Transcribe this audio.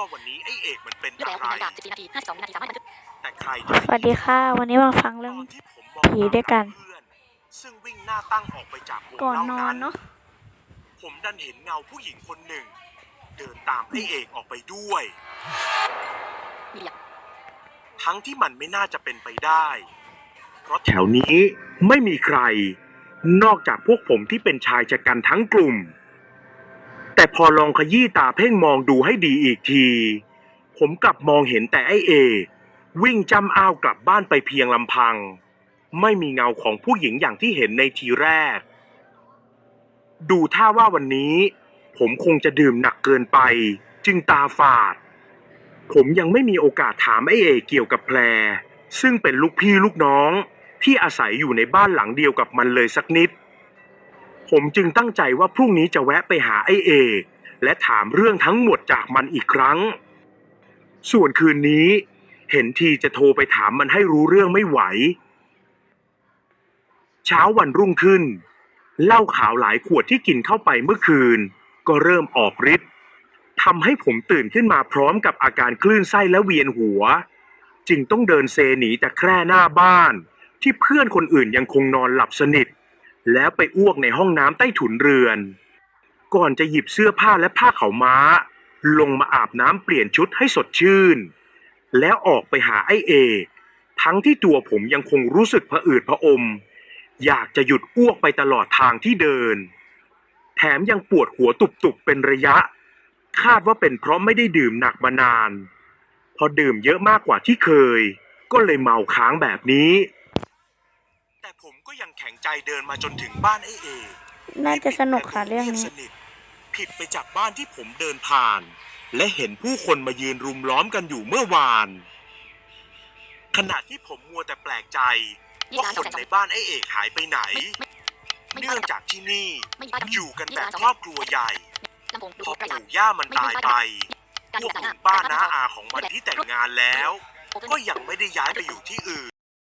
ว่าวันนี้ไอ้เอกมันเป็นเลือกอะแล้วไรคุณนาฬิกา14นาที52วินาทีสามารถบันทึกแต่ใครจะสวัสดีค่ะ วันนี้มาฟังเรื่องตนที่ผมมองผีด้วยกันเพื่อนซึ่งวิ่งหน้าตั้งออกไปจากวงก่อนเล่านอนเนาะผมดันเห็นเงาผู้หญิงคนหนึ่ง เดินตามไอ้เอกออกไปด้วยมีเดียทั้งที่มันไม่น่าจะเป็นไปได้ เพราะแถวนี้ไม่มีใคร นอกจากพวกผมที่เป็นชายชะกันทั้งกลุ่ม แต่พอลองขยี้ตาเพ่งมองดูให้ดีอีกที ผมกลับมองเห็นแต่ไอเอ วิ่งจำอ้าวกลับบ้านไปเพียงลำพัง ไม่มีเงาของผู้หญิงอย่างที่เห็นในทีแรก ดูท่าว่าวันนี้ ผมคงจะดื่มหนักเกินไป จึงตาฝาด ผมยังไม่มีโอกาสถามไอเอเกี่ยวกับแพร ซึ่งเป็นลูกพี่ลูกน้องที่อาศัยอยู่ในบ้านหลังเดียวกับมันเลยสักนิด ผมจึงตั้งใจว่าพรุ่งนี้จะแวะไปหาไอเอ และถามเรื่องทั้งหมดจากมันอีกครั้ง ส่วนคืนนี้ เห็นทีจะโทรไปถามมันให้รู้เรื่องไม่ไหว เช้าวันรุ่งขึ้นเหล้าขาวหลายขวดที่กินเข้าไปเมื่อคืน ก็เริ่มออกฤทธิ์ทำให้ผมตื่นขึ้นมาพร้อมกับอาการคลื่นไส้และเวียนหัว จึงต้องเดินเซหนีจากแคร่หน้าบ้าน ที่เพื่อนคนอื่นยังคงนอนหลับสนิท แล้วไปอ้วกในห้องน้ำใต้ถุนเรือน ก่อนจะหยิบเสื้อผ้าและผ้าเขาม้า ลงมาอาบน้ำเปลี่ยนชุดให้สดชื่น แล้วออกไปหาไอ้เอกทั้งที่ตัวผมยังคงรู้สึกผะอืดผะอม อยากจะหยุดอ้วกไปตลอดทางที่เดิน แถมยังปวดหัวตุบๆเป็นระยะ คาดว่าเป็นเพราะไม่ได้ดื่มหนักมานาน พอดื่มเยอะมากกว่าที่เคย ก็เลยเมาค้างแบบนี้ ผมก็ยังแข็งใจเดินมาจนถึงบ้านไอ้เอกน่าจะสนุกค่ะเรื่องงียบนี้สนิทผิดไปจากบ้านที่ผมเดินผ่าน และเห็นผู้คนมายืนรุมล้อมกันอยู่เมื่อวาน ขณะที่ผมมัวแต่แปลกใจ ว่าคนในบ้านไอ้เอกหายไปไหนไม่เนื่องจากที่นี่ไม่มีป้ายอยู่กันแบบครอบครัวใหญ่ลำโพงพอไกระดาษปู่ย่ามันตายไปการพวกต่างลุหน้างป้าน้าอาของมันที่แต่งงานแล้วโอเพ่นก็ยังไม่ได้ย้ายไปอยู่ที่อื่น